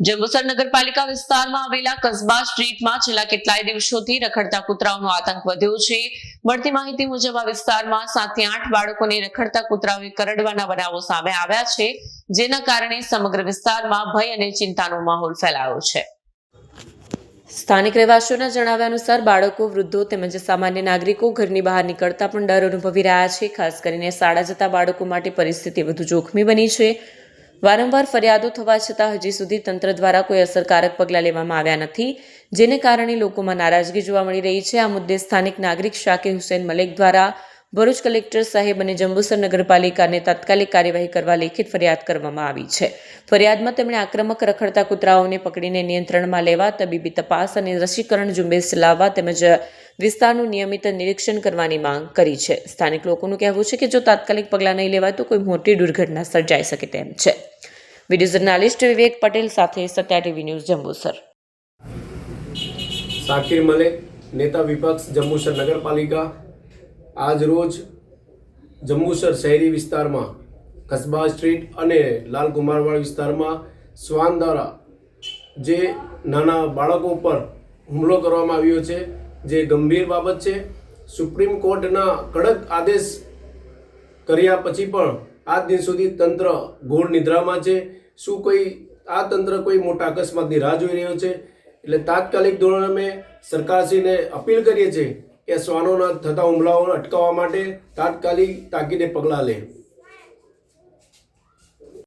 જંબુસર નગરપાલિકા વિસ્તારમાં આવેલા કસ્બા સ્ટ્રીટમાં છેલ્લા કેટલાય દિવસોથી રખડતા કૂતરાઓનો આતંક વધ્યો છે. મળતી માહિતી મુજબ આ વિસ્તારમાં સાતથી આઠ બાળકોને રખડતા કૂતરાઓએ કરડવાના બનાવો સામે આવ્યા છે, જેના કારણે સમગ્ર વિસ્તારમાં ભય અને ચિંતાનો માહોલ ફેલાયો છે. સ્થાનિક રહેવાસીઓના જણાવ્યા અનુસાર બાળકો, વૃદ્ધો તેમજ સામાન્ય નાગરિકો ઘરની બહાર નીકળતા પણ ડર અનુભવી રહ્યા છે. ખાસ કરીને શાળા જતા બાળકો માટે પરિસ્થિતિ વધુ જોખમી બની છે. વારંવાર ફરિયાદો થવા છતાં હજી સુધી તંત્ર દ્વારા કોઈ અસરકારક પગલાં લેવામાં આવ્યા નથી, જેને કારણે લોકોમાં નારાજગી જોવા મળી રહી છે. આ મુદ્દે સ્થાનિક નાગરિક શાકીર હુસેન મલેક દ્વારા ભરૂચ કલેક્ટર સાહેબ અને જંબુસર નગરપાલિકાને તાત્કાલિક કાર્યવાહી કરવા લેખિત ફરિયાદ કરવામાં આવી છે. ફરિયાદમાં તેમણે આક્રમક રખડતા કૂતરાઓને પકડીને નિયંત્રણમાં લેવા, તબીબી તપાસ અને રસીકરણ ઝુંબેશ લાવવા તેમજ વિસ્તારનું નિયમિત નિરીક્ષણ કરવાની માંગ કરી છે. સ્થાનિક લોકોનું કહેવું છે કે જો તાત્કાલિક પગલાં નહીં લેવાય તો કોઈ મોટી દુર્ઘટના સર્જાઈ શકે તેમ છે. વીડિયો જર્નાલિસ્ટ વિવેક પટેલ સાથે સત્યા ટીવી ન્યૂઝ જંબુસર. સાકિર મલે નેતા વિપક્ષ જંબુસર નગરપાલિકા આજ રોજ જંબુસર શહેરી વિસ્તારમાં, કસ્બા સ્ટ્રીટ અને લાલ કુમારવાડ વિસ્તારમાં શ્વાન દ્વારા જે નાના બાળકો પર હુમલો કરવામાં આવ્યો છે, જે ગંભીર બાબત છે. સુપ્રીમ કોર્ટના કડક આદેશ કર્યા પછી પણ આજ દિન સુધી તંત્ર ઘોર નિદ્રામાં છે. શું કોઈ, આ તંત્ર કોઈ મોટા અકસ્માતની રાહ જોઈ રહ્યો છે? એટલે તાત્કાલિક ધોરણે અમે સરકારશ્રીને અપીલ કરીએ છીએ કે શ્વાનોના થતા હુમલાઓને અટકાવવા માટે તાત્કાલિક તાકીદે પગલાં લે.